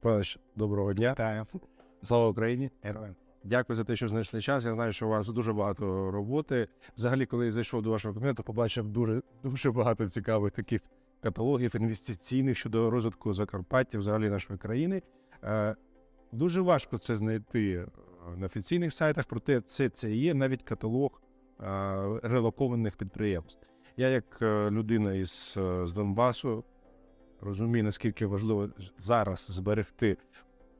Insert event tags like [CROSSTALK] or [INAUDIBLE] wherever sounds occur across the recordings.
Павлович, доброго дня. Вітаю. Слава Україні. Героям. Дякую за те, що знайшли час. Я знаю, що у вас дуже багато роботи. Взагалі, коли я зайшов до вашого кабінету, побачив дуже дуже багато цікавих таких каталогів інвестиційних щодо розвитку Закарпаття, взагалі нашої країни. Е, Дуже важко це знайти е, на офіційних сайтах, проте це, це є навіть каталог е, релокованих підприємств. Я, як людина із з Донбасу, розумію, наскільки важливо зараз зберегти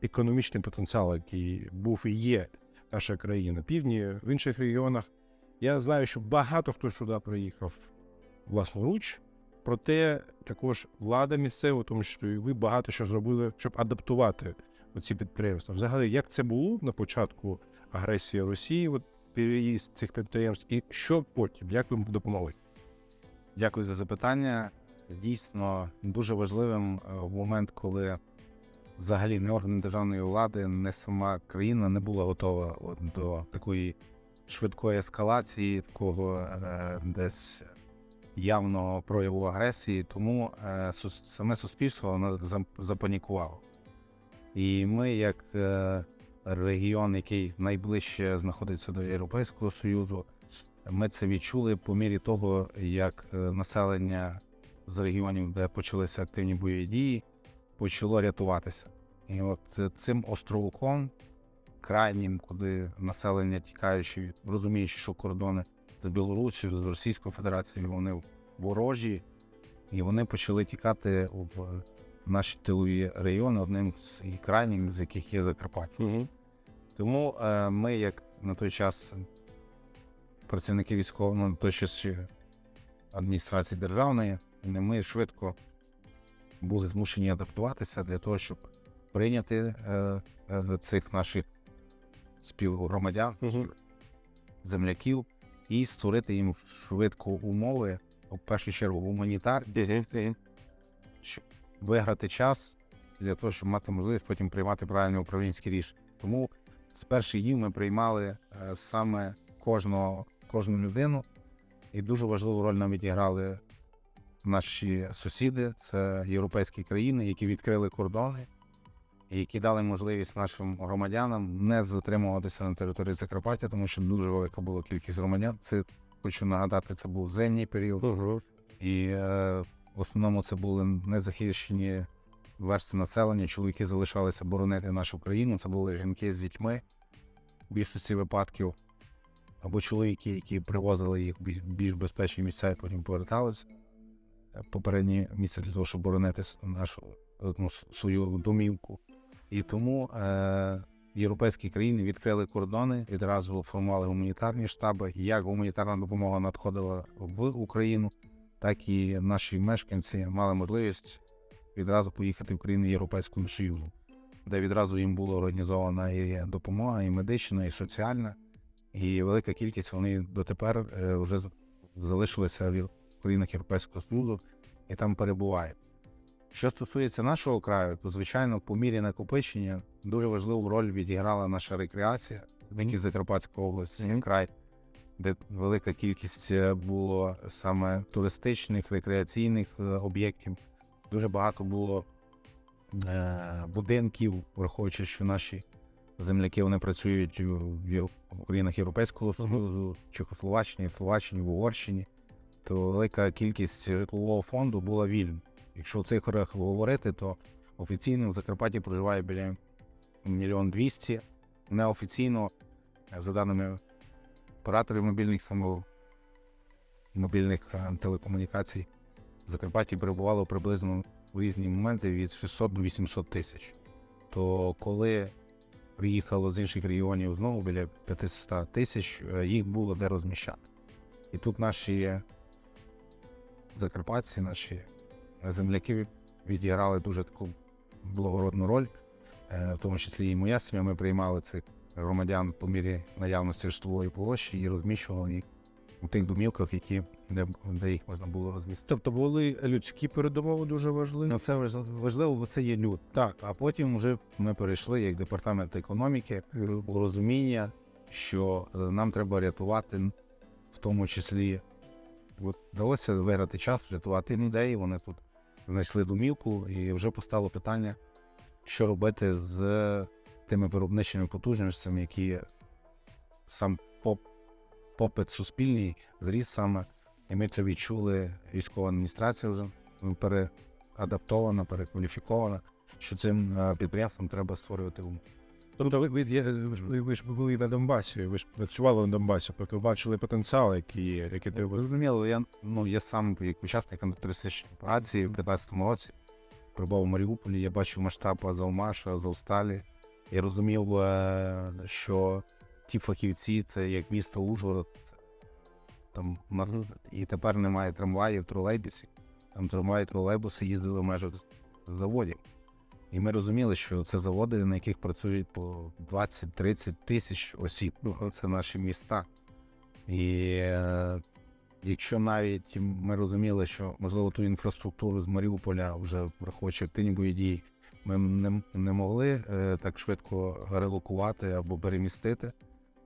економічний потенціал, який був і є наша країна. Півдні в інших регіонах. Я знаю, що багато хто сюди приїхав власноруч, проте також влада місцева, тому числі і ви багато що зробили, щоб адаптувати ці підприємства. Взагалі, як це було на початку агресії Росії, от переїзд цих підприємств, і що потім, як ви допомогли? Дякую за запитання. Дійсно дуже важливим е, в момент, коли взагалі не органи державної влади, не сама країна не була готова от до такої швидкої ескалації, такого е, десь явного прояву агресії. Тому е, саме суспільство запанікувало. І ми, як регіон, який найближче знаходиться до Європейського Союзу, ми це відчули по мірі того, як населення з регіонів, де почалися активні бойові дії, почало рятуватися. І от е, цим островком, крайнім, куди населення тікаючи, розуміючи, що кордони з Білорусі, з Російською Федерацією, вони ворожі, і вони почали тікати в наші тилові райони, одним з і крайнім, з яких є Закарпаття. Угу. Тому е, ми, як на той час працівники військової, ну, на той час адміністрації державної, ми швидко були змушені адаптуватися для того, щоб прийняти е, е, цих наших співгромадян, Угу. земляків і створити їм швидко умови, в першу чергу гуманітарні, щоб виграти час для того, щоб мати можливість потім приймати правильні управлінські рішення. Тому з перших днів ми приймали е, саме кожного, кожну людину, і дуже важливу роль нам відіграли наші сусіди, це європейські країни, які відкрили кордони, які дали можливість нашим громадянам не затримуватися на території Закарпаття, тому що дуже велика була кількість громадян. Це хочу нагадати, це був зимній період. І е, в основному це були незахищені версти населення. Чоловіки залишалися боронити нашу країну. Це були жінки з дітьми в більшості випадків, або чоловіки, які привозили їх в більш безпечні місця і потім поверталися е, попередні місця для того, щоб боронити нашу ну, свою домівку. І тому е, європейські країни відкрили кордони, відразу формували гуманітарні штаби. Як гуманітарна допомога надходила в Україну, так і наші мешканці мали можливість відразу поїхати в країни Європейського Союзу, де відразу їм була організована і допомога, і медична, і соціальна. І велика кількість вони дотепер е, вже залишилися в країнах Європейського Союзу і там перебувають. Що стосується нашого краю, то звичайно, по мірі накопичення дуже важливу роль відіграла наша рекреація, як і Закарпатська область, Мгм. край, де велика кількість е, було саме туристичних, рекреаційних е, об'єктів. Дуже багато було е, будинків, враховуючи, що наші земляки вони працюють в в країнах Європейського Союзу, Чехословаччині, Словаччині, в Угорщині, велика кількість житлового фонду була вільна. Якщо в цифрах говорити, то офіційно в Закарпатті проживає біля мільйон двісті. Неофіційно, е, за даними операторів мобільних мобільних е, телекомунікацій, в Закарпатті перебувало приблизно в різні моменти від 600 до 800 тисяч. То коли приїхало з інших регіонів знову біля 500 тисяч, е, їх було де розміщати. І тут наші закарпатці, наші земляки відіграли дуже таку благородну роль, е, в тому числі і моя сім'я. Ми приймали цих громадян по мірі наявності житлової площі і розміщували їх у тих домівках, які, де, де їх можна було розмістити. Тобто були людські передумови дуже важливі. Ну, це важливо, бо це є люд. Так, а потім вже ми перейшли як департамент економіки у розуміння, що е, нам треба рятувати, в тому числі, от вдалося виграти час, рятувати людей. Вони тут знайшли домівку, і вже постало питання що робити з тими виробничими потужностями, які сам поп, попит суспільний зріс саме. І ми це відчули. Військова адміністрація вже переадаптована, перекваліфікована, що цим е, підприємствам треба створювати умови. Тобто ви, ви, ви, ви ж були на Донбасі, ви ж працювали на Донбасі, тобто бачили потенціал, який є, який треба. Зрозуміло, я ну я сам як учасник антитерористичної операції в 2015 році прибув у Маріуполі. Я бачив масштаб Азовмаша, Азовсталі. Я розумів, е, що ті фахівці, це як місто Ужгород, це, там нас і тепер немає трамваїв, тролейбусів. Там трамваї, тролейбуси їздили в межах з- заводів. І ми розуміли, що це заводи, на яких працюють по 20-30 тисяч осіб. Ну, це наші міста. І е, якщо навіть ми розуміли, що можливо ту інфраструктуру з Маріуполя, вже враховуючи активні бойові дії, ми не, не могли е, так швидко релокувати або перемістити,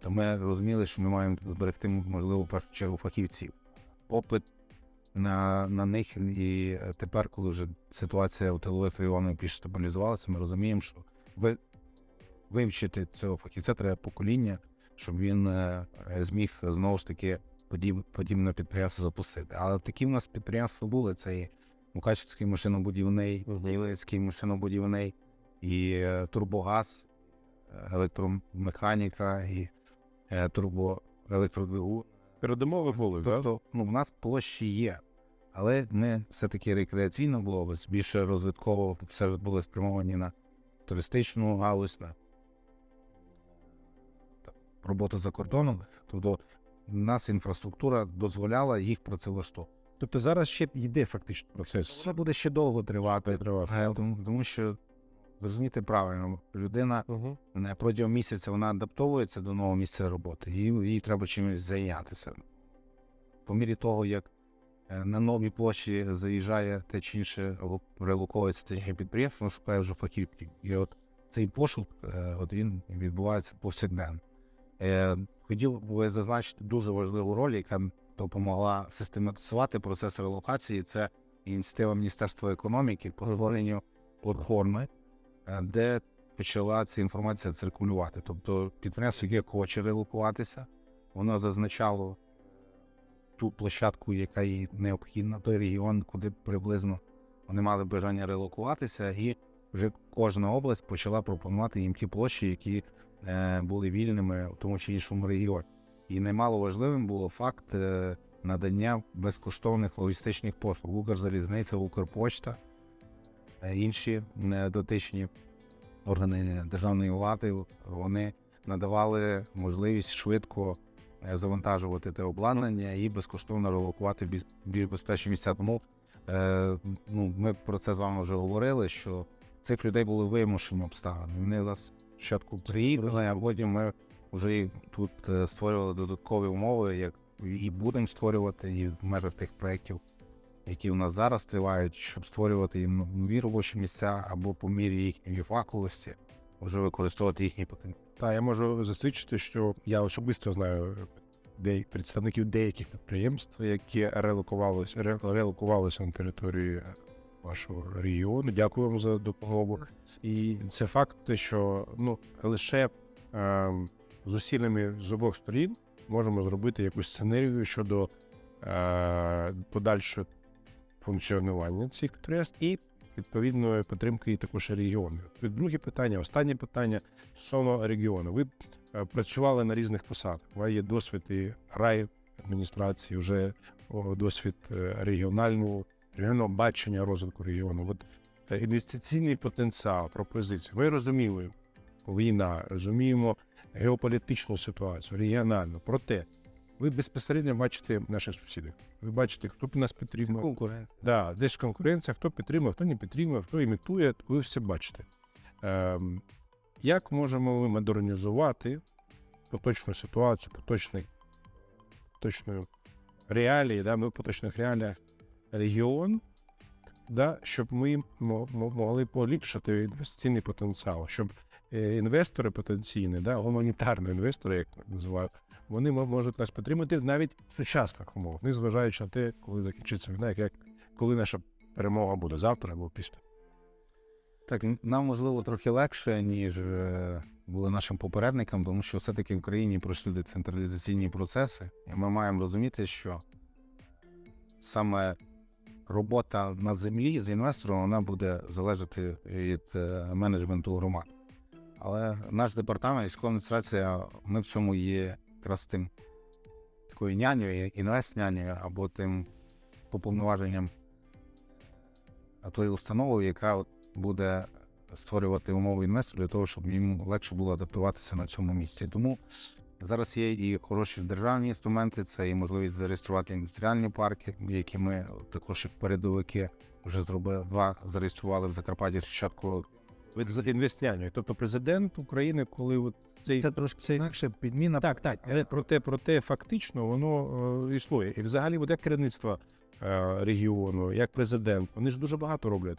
то ми розуміли, що ми маємо зберегти, можливо, в першу чергу фахівців. Попит на, на них, і тепер, коли вже ситуація у тилових районах більш стабілізувалася, ми розуміємо, що ви, вивчити цього фахівця треба покоління, щоб він е, е, зміг знову ж таки подіб, подібне підприємство запустити. Але такі в нас підприємства були: це і Мукачівський машинобудівний, Мгм. Машинобудівний, і е, Турбогаз, е, електромеханіка, і е, турбоелектродвигун. Передумови були, так? Тобто, ну, в нас площі є, але ми все-таки рекреаційна була область, більше розвитково все були спрямовані на туристичну галузь, на роботу за кордоном. Тобто, в нас інфраструктура дозволяла їх працевлаштовувати. Тобто зараз ще йде фактично процес. Це буде ще довго тривати, Тривати. е, тому, тому що зрозуміти правильно, людина Угу. не протягом місяця вона адаптовується до нового місця роботи, і їй треба чимось зайнятися. По мірі того, як е, на нові площі заїжджає те чи інше, або релоковується те чи інше підприємство, воно шукає вже фахівців. І от цей пошук, е, от він відбувається повсякденно. Е, Хотів би зазначити дуже важливу роль, яка допомогла систематизувати процес релокації. Це ініціатива Міністерства економіки по створенню платформи, де почала ця інформація циркулювати. Тобто підприємство, яке хоче релокуватися, воно зазначало ту площадку, яка їй необхідна, той регіон, куди приблизно вони мали бажання релокуватися, і вже кожна область почала пропонувати їм ті площі, які е, були вільними у тому чи іншому регіоні. І немало важливим було факт е, надання безкоштовних логістичних послуг Укрзалізниця, Укрпочта, е, інші е, дотичні органи державної влади вони надавали можливість швидко е, завантажувати те обладнання і безкоштовно релокувати більш- безпечні місця. Тому е, ну, ми про це з вами вже говорили, що цих людей були вимушені обставини. Вони нас спочатку приїхали, а потім ми вже і тут е, створювали додаткові умови, як і будемо створювати і в межах тих проєктів, які у нас зараз тривають, щоб створювати їм нові робочі місця або по мірі їхньої фаховості вже використовувати їхній потенціал. Та я можу засвідчити, що я особисто знаю де, представників деяких підприємств, які релокувалися, релокувалися на території вашого регіону. Дякую вам за допомогу. І це факт, що ну лише е, зусиллями з обох сторін можемо зробити якусь сценарію щодо е, подальшого функціонування цих підприємств і відповідної підтримки також регіону. Друге питання, останнє питання стосовно регіону. Ви е, працювали на різних посадах. У вас є досвід і рай адміністрації, вже досвід е, регіонального регіонального бачення розвитку регіону. От е, інвестиційний потенціал, пропозиції. Ви розуміли війна, розуміємо геополітичну ситуацію, регіональну. Проте ви безпосередньо бачите наших сусідів. Ви бачите, хто нас підтримав, Конкуренція. Да, де ж конкуренція, хто підтримує, хто не підтримує, хто імітує, ви все бачите. Ем, як можемо ми модернізувати поточну ситуацію, поточний, поточну реалії, да, ми в поточних реаліях регіон, да, щоб ми мо- мо- могли поліпшити інвестиційний потенціал, щоб інвестори потенційні, да, гуманітарні інвестори, як називають, вони можуть нас підтримати навіть в сучасних умовах, незважаючи на те, коли закінчиться війна, як, як коли наша перемога буде завтра або після. Так, нам можливо трохи легше, ніж е, було нашим попередникам, тому що все-таки в країні пройшли децентралізаційні процеси, і ми маємо розуміти, що саме робота на землі з інвестором вона буде залежати від е, менеджменту громад. Але наш департамент, військова адміністрація, ми в цьому є якраз тим такою нянею, інвест-нянею або тим поповноваженням тої установи, яка от буде створювати умови інвестору для того, щоб йому легше було адаптуватися на цьому місці. Тому зараз є і хороші державні інструменти, це і можливість зареєструвати індустріальні парки, які ми також передовики вже зробили два, зареєстрували в Закарпатті спочатку. Інвестняння. Тобто президент України, коли от цей Це трошки інакше підміна. Так, так, але проте, проте фактично воно е, існує. І взагалі, от як керівництво е, регіону, як президент, вони ж дуже багато роблять.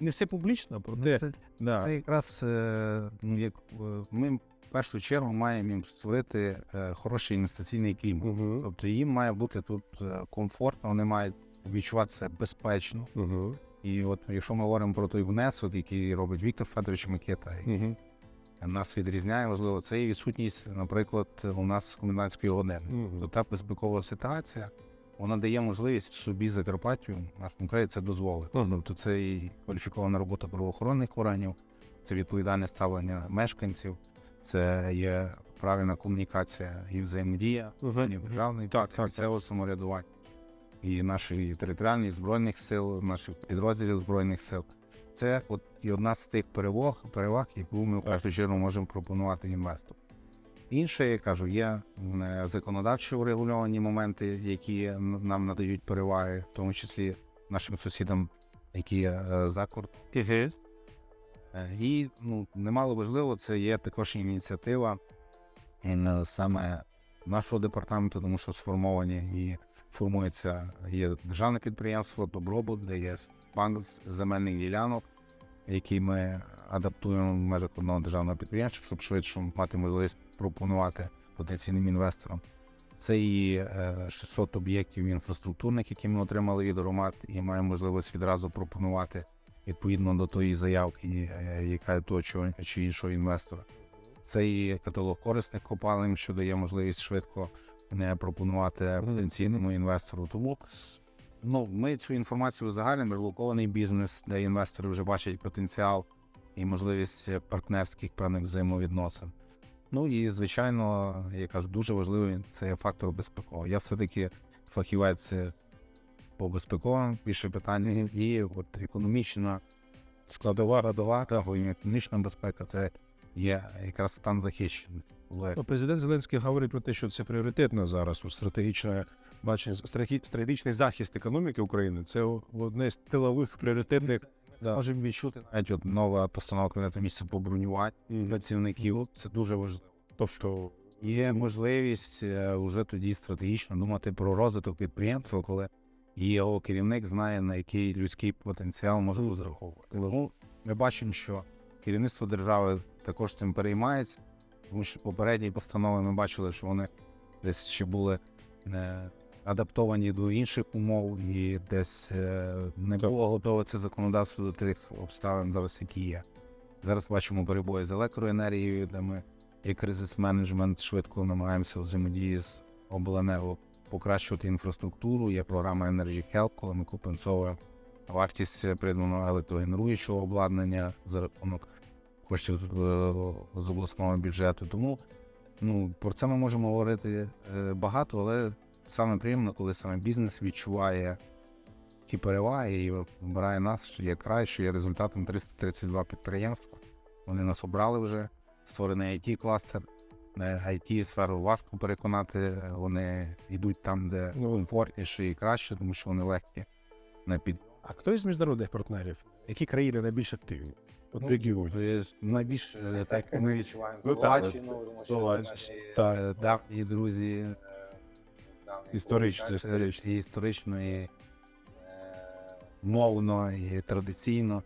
Не все публічно, проте Це, да. це якраз е, ну, як е, ми в першу чергу маємо їм створити е, хороший інвестиційний клімат. Угу. Тобто їм має бути тут е, комфортно, вони мають відчуватися безпечно. Угу. І от якщо ми говоримо про той внесок, який робить Віктор Федорович Микита, який Угу. нас відрізняє, можливо, це і відсутність, наприклад, у нас комендантської години. Мгм. То та безпекова ситуація вона дає можливість собі Закарпаттю, нашому краї це дозволити. Мгм. Тобто це і кваліфікована робота правоохоронних органів, це відповідальне ставлення мешканців, це є правильна комунікація і взаємодія Мгм. і державний Так, так, місцевого самоврядування і нашої територіальні збройних сил, наших підрозділів збройних сил. Це от і одна з тих переваг, переваг, яку ми в першу чергу можемо пропонувати інвестору. Інше, я кажу, є е, законодавчо врегульовані моменти, які нам надають переваги, в тому числі нашим сусідам, які є е, за кордоном. Е, І ну, немало важливо, це є також ініціатива саме нашого департаменту, тому що сформовані і формується є державне підприємство Добробут, де є банк з земельних ділянок, який ми адаптуємо в межах одного державного підприємства, щоб швидше мати можливість пропонувати потенційним інвесторам. Це і е, 600 об'єктів інфраструктурних, які ми отримали від громад, і маємо можливість відразу пропонувати відповідно до тої заявки, е, яка того чи- іншого інвестора. Це і каталог корисних копалин, що дає можливість швидко не пропонувати потенційному інвестору. Тому ну, ми цю інформацію загальним релокований бізнес, де інвестори вже бачать потенціал і можливість партнерських певних взаємовідносин. Ну і звичайно, я кажу, дуже важливий це фактор безпековий. Я все-таки фахівець е, по безпековим більше питання, і от економічна складова, складова та економічна безпека це є якраз стан захищений. Але Ну, Президент Зеленський говорить про те, що це пріоритетно зараз у стратегічне бачення, стратегі- стратегічний захист економіки України. Це одне з тилових пріоритетних. Да. можемо відчути навіть от нова постанова кабінету місця по бронюванню працівників. Це дуже важливо. Тобто, Є можливість е, вже тоді стратегічно думати про розвиток підприємства, коли його керівник знає, на який людський потенціал може Мгм. розраховувати. Ми бачимо, що керівництво держави також цим переймається, тому що попередні постанови ми бачили, що вони десь ще були е, адаптовані до інших умов, і десь е, не було готове це законодавство до тих обставин зараз, які є. Зараз бачимо перебої з електроенергією, де ми як кризис менеджмент швидко намагаємося взаємодії з обленерго покращувати інфраструктуру. Є програма Energy Help, коли ми компенсовуємо вартість придбаного електрогенеруючого обладнання за рахунок коштів з, е, з обласного бюджету. Тому ну, про це ми можемо говорити е, багато, але саме приємно, коли саме бізнес відчуває ті переваги і вибирає нас, що є край, що є результатом 332 підприємства. Вони нас обрали вже створений it кластер it сферу важко переконати. е, Вони йдуть там, де Ну. комфортніше і краще, тому що вони легкі на під. а хто із міжнародних партнерів? Які країни найбільш активні? От Ну, регіоні. Найбільше е, так [LAUGHS] ми відчуваємо Ну, Словаччину, тому що це наші так. давні друзі. давні Історично, історично. Історично, і мовно, і традиційно.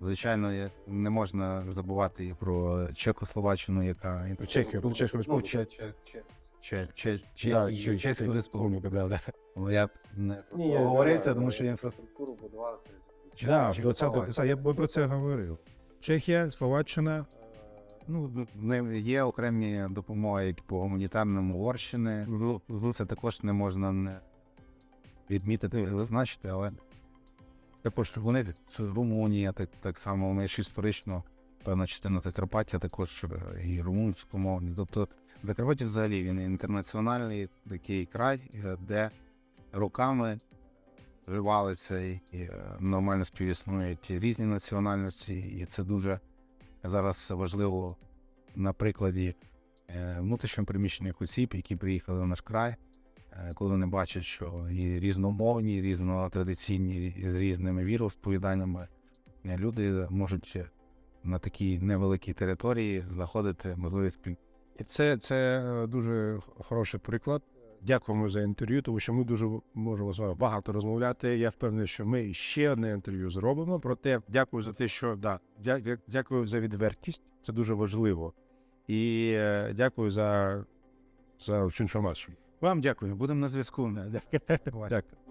Звичайно, не можна забувати і про Чехословаччину, яка Чехію, про Чеську Ну, Республіку. Че- Че- Че- Че- Че- Че- Да, і Че- Чеську Республіку. да. Ну, Я б не ні, тому що інфраструктуру будувалася це, я б про це говорив. Чехія, Словаччина. Ну, не є окремі допомоги по гуманітарному Угорщини. Ну, Це також не можна не відмітити, зазначити, але також вони Румунія, так, так само вони ж історично, певна частина Закарпаття також е, і румунськомовні. Тобто Закарпаття взагалі він інтернаціональний такий край, е, де роками вживалися і е, нормально співіснують різні національності, і це дуже зараз важливо на прикладі е, внутрішньопереміщених осіб, які приїхали в наш край, е, коли вони бачать, що і різномовні, і різнотрадиційні, і з різними віросповіданнями люди можуть на такій невеликій території знаходити можливість спіль- І це, це дуже хороший приклад. Дякуємо за інтерв'ю, тому що ми дуже можемо з вами багато розмовляти. Я впевнений, що ми ще одне інтерв'ю зробимо. Проте дякую за те, що да, дякую за відвертість. Це дуже важливо. І е, дякую за, за цю інформацію. Вам дякую, будемо на зв'язку. Дякую.